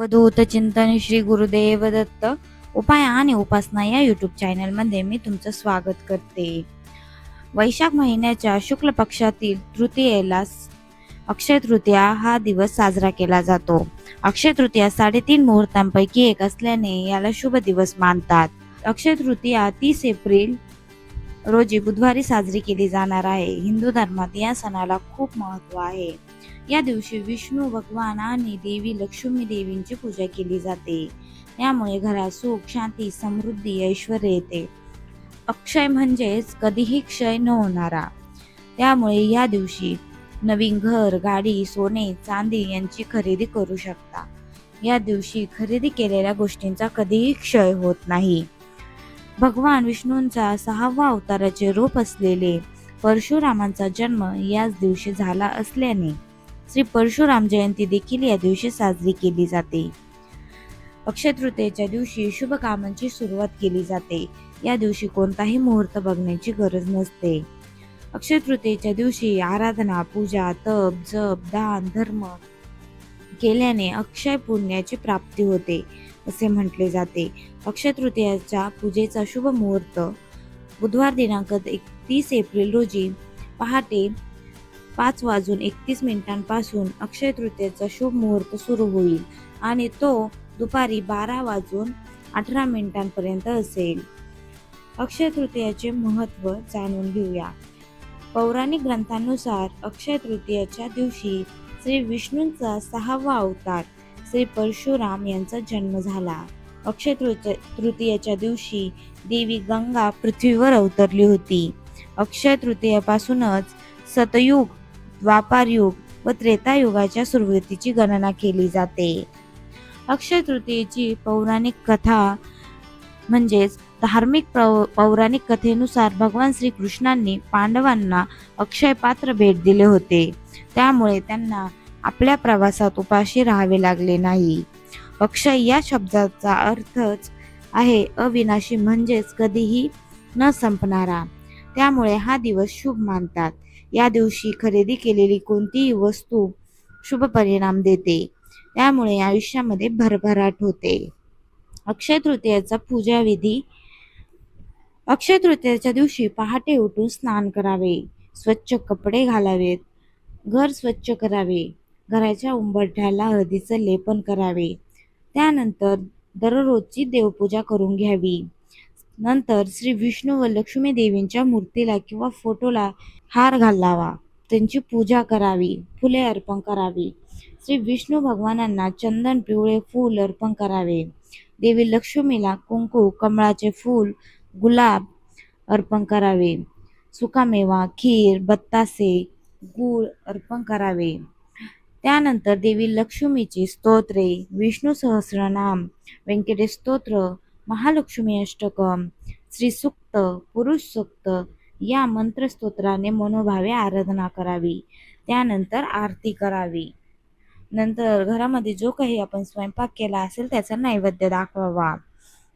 अवधूत चिंतन श्री गुरुदेव दत्त उपाय आणि उपासना या युट्यूब चॅनलमध्ये मी तुमचं स्वागत करते. वैशाख महिन्याच्या शुक्ल पक्षातील तृतीयेला अक्षय तृतीया हा दिवस साजरा केला जातो. अक्षय तृतीया साडेतीन मुहूर्तांपैकी एक असल्याने याला शुभ दिवस मानतात. अक्षय तृतीया तीस एप्रिल रोजी बुधवारी साजरी केली जाणार आहे. हिंदू धर्मात या सणाला खूप महत्त्व आहे. या दिवशी विष्णू भगवान आणि देवी लक्ष्मी देवींची पूजा केली जाते. यामुळे घरात सुख शांती समृद्धी ऐश्वर येते. अक्षय म्हणजेच कधीही क्षय न होणारा. त्यामुळे या दिवशी नवीन घर गाडी सोने चांदी यांची खरेदी करू शकता. या दिवशी खरेदी केलेल्या गोष्टींचा कधीही क्षय होत नाही. भगवान विष्णूंचा सहावा अवताराचे रूप असलेले परशुरामांचा जन्म याच दिवशी झाला असल्याने श्री परशुराम जयंती देखील या दिवशी साजरी केली जाते. अक्षय तृतीयेच्या दिवशी शुभकामांची सुरुवात केली जाते. या दिवशी कोणताही मुहूर्त बघण्याची गरज नसते. अक्षय तृतीयेच्या दिवशी आराधना पूजा तप जप दान धर्म केल्याने अक्षय पुण्याची प्राप्ती होते. असे म्हटले जाते. अक्षयतृतीयाच्या पूजेचा शुभ मुहूर्त. बुधवार दिनांक एकतीस एप्रिल रोजी पहाटे पाच वाजून एकतीस मिनिटांपासून अक्षय तृतीयेचा शुभ मुहूर्त सुरू होईल आणि तो दुपारी बारा वाजून अठरा मिनिटांपर्यंत असेल. अक्षय तृतीयाचे महत्त्व जाणून घेऊया. पौराणिक ग्रंथानुसार अक्षय तृतीयाच्या दिवशी श्री विष्णूंचा सहावा अवतार श्री परशुराम यांचा जन्म झाला. अक्षय तृतीय तृतीयेच्या दिवशी देवी गंगा पृथ्वीवर अवतरली होती. अक्षय तृतीयापासूनच सतयुग द्वापारयुग व त्रेतायुगाच्या सुरुवातीची गणना केली जाते. अक्षय तृतीयेची पौराणिक कथा म्हणजेच धार्मिक पौराणिक कथेनुसार भगवान श्रीकृष्णांनी पांडवांना अक्षय पात्र भेट दिले होते. त्यामुळे त्यांना आपल्या प्रवासात उपाशी राहावे लागले नाही. अक्षय या शब्दाचा अर्थच आहे अविनाशी म्हणजेच कधीही न संपणारा. त्यामुळे हा दिवस शुभ मानतात. या दिवशी खरेदी केलेली कोणतीही वस्तू शुभ परिणाम देते. त्यामुळे आयुष्यामध्ये भरभराट होते. अक्षय तृतीयेचा पूजा विधी. अक्षय तृतीयेच्या दिवशी पहाटे उठून स्नान करावे. स्वच्छ कपडे घालावेत. घर स्वच्छ करावे. घराच्या उंबरठ्याला हळदीचं लेपन करावे. त्यानंतर दररोजची देवपूजा करून घ्यावी. नंतर श्री विष्णू व लक्ष्मी देवींच्या मूर्तीला किंवा फोटोला हार घालावा. त्यांची पूजा करावी फुले अर्पण करावी. श्री विष्णू भगवानांना चंदन पिवळे फूल अर्पण करावे. देवी लक्ष्मीला कुंकू कमळाचे फूल गुलाब अर्पण करावे. सुकामेवा खीर बत्तासे गूळ अर्पण करावे. त्यानंतर देवी लक्ष्मीची स्तोत्रे विष्णू सहस्रनाम व्यंकटेश स्तोत्र महालक्ष्मी अष्टकम श्रीसुक्त पुरुष सुक्त या मंत्रस्तोत्राने मनोभावे आराधना करावी. त्यानंतर आरती करावी. नंतर घरामध्ये जो काही आपण स्वयंपाक केला असेल त्याचा नैवेद्य दाखवावा.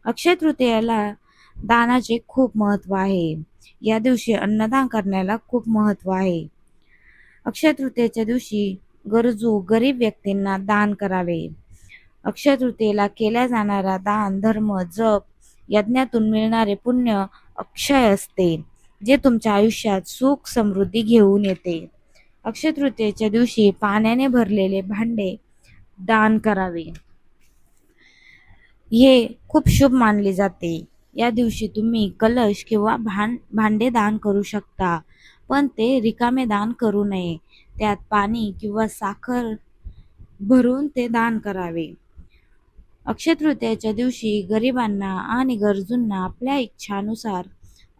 अक्षय तृतीयाला दानाचे खूप महत्त्व आहे. या दिवशी अन्नदान करण्याला खूप महत्त्व आहे. अक्षय तृतीयेच्या दिवशी गरजू गरीब व्यक्तींना दान करावे. अक्षय तृतीयेला केल्या जाणारा दान धर्म जप यज्ञातून मिळणारे पुण्य अक्षय असते जे तुमच्या आयुष्यात सुख समृद्धी घेऊन येते. अक्षय तृतीयेच्या दिवशी पाण्याने भरलेले भांडे दान करावे. हे खूप शुभ मानले जाते. या दिवशी तुम्ही कलश किंवा भांड भांडे दान करू शकता पण ते रिकामे दान करू नये. त्यात पाणी किंवा साखर भरून ते दान करावे. अक्षतृतीयाच्या दिवशी गरिबांना आणि गरजूंना आपल्या इच्छानुसार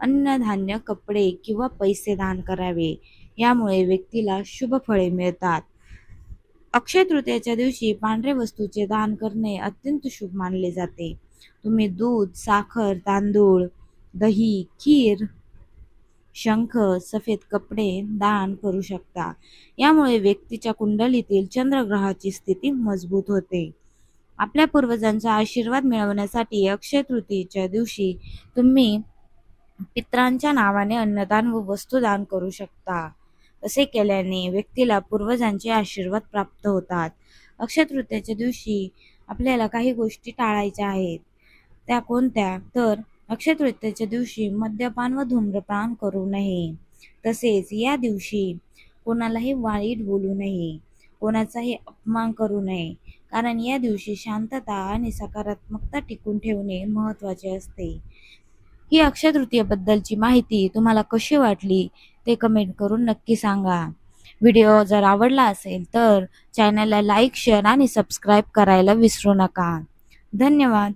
अन्नधान्य कपडे किंवा पैसे दान करावे. यामुळे व्यक्तीला शुभ फळे मिळतात. अक्षयतृतीयाच्या दिवशी पांढरे वस्तूचे दान करणे अत्यंत शुभ मानले जाते. तुम्ही दूध साखर तांदूळ दही खीर शंख सफेद कपडे दान करू शकता. यामुळे व्यक्तीच्या कुंडलीतील चंद्रग्रहाची स्थिती मजबूत होते. आपल्या पूर्वजांचा आशीर्वाद मिळवण्यासाठी अक्षय तृतीयेच्या दिवशी तुम्ही पित्रांच्या नावाने अन्नदान व वस्तुदान करू शकता. असे केल्याने व्यक्तीला पूर्वजांचे आशीर्वाद प्राप्त होतात. अक्षय तृतीयेच्या दिवशी आपल्याला काही गोष्टी टाळायच्या आहेत. त्या कोणत्या? तर अक्षय तृतीयेच्या दिवशी मद्यपान व धूम्रपान करू नये. तसेच या दिवशी कोणालाही वाईट बोलू नये. कोणाचाही अपमान करू नये. कारण या दिवशी शांतता आणि सकारात्मकता टिकून ठेवणे महत्त्वाचे असते. ही अक्षय तृतीयेबद्दलची माहिती तुम्हाला कशी वाटली ते कमेंट करून नक्की सांगा. व्हिडिओ जर आवडला असेल तर चॅनलला लाईक शेअर आणि सबस्क्राईब करायला विसरू नका. धन्यवाद.